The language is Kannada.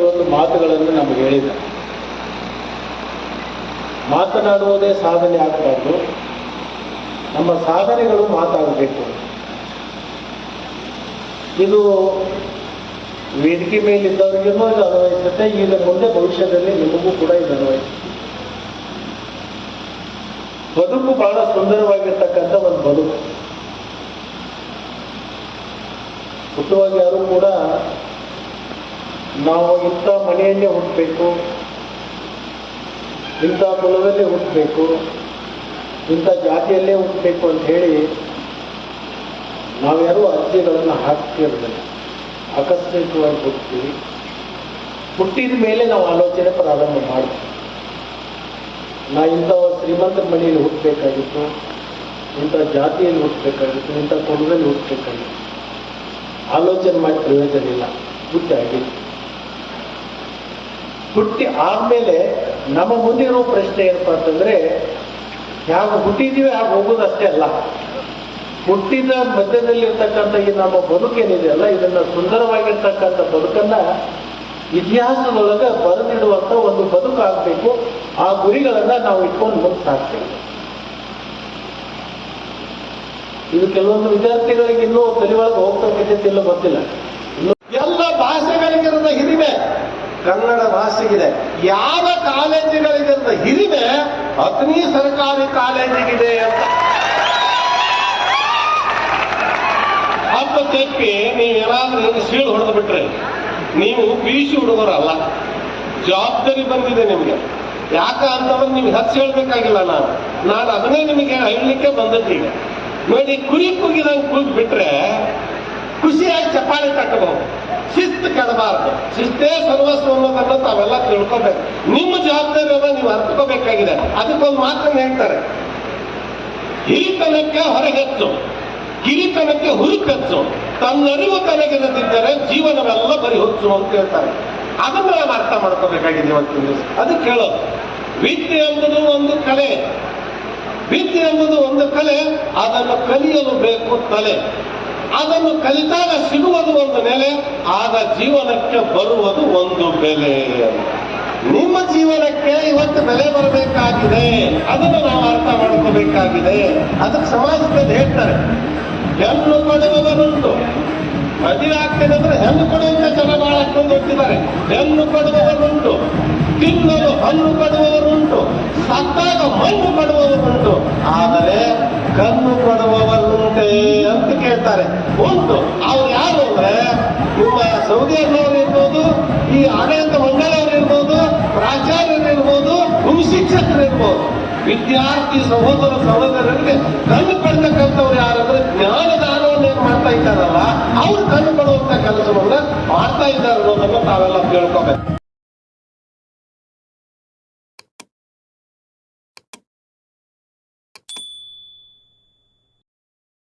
ಕೆಲವೊಂದು ಮಾತುಗಳನ್ನು ನಮಗೆ ಹೇಳಿದ್ದಾರೆ ಮಾತನಾಡುವುದೇ ಸಾಧನೆ ಆಗಬಾರ್ದು. ನಮ್ಮ ಸಾಧನೆಗಳು ಮಾತಾಡಬೇಕು. ಇದು ವೇದಿಕೆ ಮೇಲಿದ್ದವರಿಗೂ ಇದು ಅನ್ವಯಿಸುತ್ತೆ ಈಗ ಮುಂದೆ ಭವಿಷ್ಯದಲ್ಲಿ ನಿಮಗೂ ಕೂಡ ಇದು ಅನ್ವಯಿಸುತ್ತೆ. ಬದುಕು ಬಹಳ ಸುಂದರವಾಗಿರ್ತಕ್ಕಂಥ ಒಂದು ಬದುಕು. ಹುಟ್ಟುವಾಗ ಯಾರು ಕೂಡ ನಾವು ಇಂಥ ಮನೆಯಲ್ಲೇ ಹುಟ್ಟಬೇಕು. ಇಂಥ ಕುಲದಲ್ಲೇ ಹುಟ್ಟಬೇಕು. ಇಂಥ ಜಾತಿಯಲ್ಲೇ ಹುಟ್ಟಬೇಕು ಅಂತ ಹೇಳಿ ನಾವ್ಯಾರು ಅರ್ಜಿಗಳನ್ನು ಹಾಕ್ತಿರಲಿಲ್ಲ. ಆಕಸ್ಮಿಕವಾಗಿ ಹುಟ್ಟಿ, ಹುಟ್ಟಿದ ಮೇಲೆ ನಾವು ಆಲೋಚನೆ ಪ್ರಾರಂಭ ಮಾಡ್ತೀವಿ. ನಾ ಇಂಥ ಶ್ರೀಮಂತರ ಮನೆಯಲ್ಲಿ ಹುಟ್ಟಬೇಕಾಗಿತ್ತು, ಇಂಥ ಜಾತಿಯಲ್ಲಿ ಹುಟ್ಟಬೇಕಾಗಿತ್ತು, ಇಂಥ ಕುಲದಲ್ಲಿ ಹುಟ್ಟಬೇಕಾಗಿತ್ತು. ಆಲೋಚನೆ ಮಾಡಿ ಪ್ರಯೋಜನ ಇಲ್ಲ. ಹುಟ್ಟಿ ಆಗಿತ್ತು ಹುಟ್ಟಿ ಆದ್ಮೇಲೆ ನಮ್ಮ ಮುಂದಿರೋ ಪ್ರಶ್ನೆ ಏನಪ್ಪ ಅಂತಂದ್ರೆ ಯಾವ ಹುಟ್ಟಿದೀವಿ ಹಾಗೆ ಹೋಗೋದಷ್ಟೇ ಅಲ್ಲ. ಹುಟ್ಟಿದ ಮಧ್ಯದಲ್ಲಿ ಇರ್ತಕ್ಕಂಥ ಈ ನಮ್ಮ ಬದುಕೇನಿದೆಯಲ್ಲ ಇದನ್ನ ಸುಂದರವಾಗಿರ್ತಕ್ಕಂಥ ಬದುಕನ್ನ ಇತಿಹಾಸದೊಳಗೆ ಬರೆದಿಡುವಂತ ಒಂದು ಬದುಕು ಆಗ್ಬೇಕು. ಆ ಗುರಿಗಳನ್ನ ನಾವು ಇಟ್ಕೊಂಡು ಮುಂದೆ ಸಾಕ್ತೇವೆ. ಇದು ಕೆಲವೊಂದು ವಿದ್ಯಾರ್ಥಿಗಳಿಗೆ ಇನ್ನೂ ತಲೆ ಒಳಗೆ ಹೋಗ್ತಕ್ಕಂಥದ್ದಿಲ್ಲ ಗೊತ್ತಿಲ್ಲ ಇನ್ನು ಎಲ್ಲ ಭಾಷೆಗಳಿಗಿರದ ಹಿರಿಮೆ ಕನ್ನಡ ಭಾಷೆಗಿದೆ. ಯಾವ ಅಂತ ಹಿರಿಮೆ ಅಗ್ನಿ ಸರ್ಕಾರಿ ಕಾಲೇಜಿಗಿದೆ ಅಂತ. ಅಂತ ತೆಪ್ಪಿ ನೀವೇನಾದ್ರೂ ಸೀಳು ಹೊಡೆದು ಬಿಟ್ರೆ. ನೀವು ಪಿ ಸಿ ಹುಡುಗರಲ್ಲ. ಜವಾಬ್ದಾರಿ ಬಂದಿದೆ ನಿಮಗೆ. ಯಾಕ ಅಂತಂದ್ರೆ ನಿಮ್ಗೆ ಹಚ್ಚಿ ಹೇಳ್ಬೇಕಾಗಿಲ್ಲ ನಾನು. ನಾನು ಅದನ್ನೇ ನಿಮಗೆ ಹೇಳಲಿಕ್ಕೆ ಬಂದದ್ದೀಗ ನೋಡಿ, ಕುರಿ ಕುಗಿದಂಗೆ ಕೂಗಿ ಬಿಟ್ರೆ ಖುಷಿಯಾಗಿ ಚಪ್ಪಾಳೆ ತಟ್ಟಬಹುದು. ಶಿಸ್ತು ಕೆಡಬಾರದು ಶಿಸ್ತೇ ಸರ್ವಸ್ವ ಅನ್ನೋದನ್ನ ತಾವೆಲ್ಲ ತಿಳ್ಕೊಬೇಕು. ನಿಮ್ಮ ಜವಾಬ್ದಾರಿಯನ್ನ ನೀವು ಅರ್ಥಕೋಬೇಕಾಗಿದೆ ಅದಕ್ಕೊಂದು ಮಾತ್ರ ಹೇಳ್ತಾರೆ. ಹಿರಿತನಕ್ಕೆ ಹೊರಗೆಚ್ಚು ಕಿರಿತನಕ್ಕೆ ಹುರುಕಚ್ಚು ತನ್ನರಿವು ತನಗಿರದಿದ್ದರೆ ಜೀವನವೆಲ್ಲ ಬರಿ ಹೊಚ್ಚು ಅಂತ ಹೇಳ್ತಾರೆ. ಅದನ್ನ ನಾವು ಅರ್ಥ ಮಾಡ್ಕೋಬೇಕಾಗಿದೆ ಇವತ್ತಿನ ದಿವಸ. ಅದಕ್ಕೆ ವಿದ್ಯೆ ಎಂಬುದು ಒಂದು ಕಲೆ. ವಿದ್ಯೆ ಎಂಬುದು ಒಂದು ಕಲೆ. ಅದನ್ನು ಕಲಿಯಲು ಬೇಕು ತಲೆ. ಅದನ್ನು ಕಲಿತಾಗ ಸಿಗುವುದು ಒಂದು ನೆಲೆ, ಆಗ ಜೀವನಕ್ಕೆ ಬರುವುದು ಒಂದು ಬೆಲೆ. ನಿಮ್ಮ ಜೀವನಕ್ಕೆ ಇವತ್ತು ಬೆಲೆ ಬರಬೇಕಾಗಿದೆ. ಅದನ್ನು ನಾವು ಅರ್ಥ ಮಾಡ್ಕೋಬೇಕಾಗಿದೆ. ಅದಕ್ಕೆ ಸಮಾಜದಲ್ಲಿ ಹೇಳ್ತಾರೆ, ಹೆಣ್ಣು ಕೊಡುವವರುಂಟು ಮದುವೆ ಆಗ್ತದೆ ಅಂದ್ರೆ ಹೆಣ್ಣು ಕೊಡುವಂತ ಜನ ಬಹಳ ಹೋಗ್ತಿದ್ದಾರೆ ಹೆಣ್ಣು ಕೊಡುವವರುಂಟು ತಿನ್ನಲು ಹಣ್ಣು ಕೊಡುವವರುಂಟು ಸತ್ತಾಗ ಮಣ್ಣು ಕೊಡುವವರುಂಟು ಆದರೆ ಕಣ್ಣು ಕೊಡುವವರುಂಟೆ ಅಂತ ಒಂದು, ಅವ್ರು ಯಾರು ಅಂದ್ರೆ ನಿಮ್ಮ ಸೌದಿಯನ್ನವರು ಇರ್ಬೋದು, ಈ ಆಡಳಿತ ಮಂಗಳವ್ರು ಇರ್ಬೋದು, ಪ್ರಾಚಾರ್ಯರು ಇರ್ಬೋದು ಭೂಮಿ ಶಿಕ್ಷಕರು ಇರ್ಬೋದು. ವಿದ್ಯಾರ್ಥಿ ಸಹೋದರ ಸಹೋದರರಿಗೆ ಕಣ್ಣು ಪಡ್ತಕ್ಕಂಥವ್ರು ಯಾರಂದ್ರೆ ಜ್ಞಾನದಾನವನ್ನು ಏನ್ ಮಾಡ್ತಾ ಇದ್ದಾರಲ್ಲ, ಅವ್ರು ಕಣ್ಣು ಕೊಡುವಂತ ಕೆಲಸವನ್ನ ಮಾಡ್ತಾ ಇದ್ದಾರೆ ಅನ್ನೋದನ್ನು ತಾವೆಲ್ಲ ತಿಳ್ಕೊಬೇಕು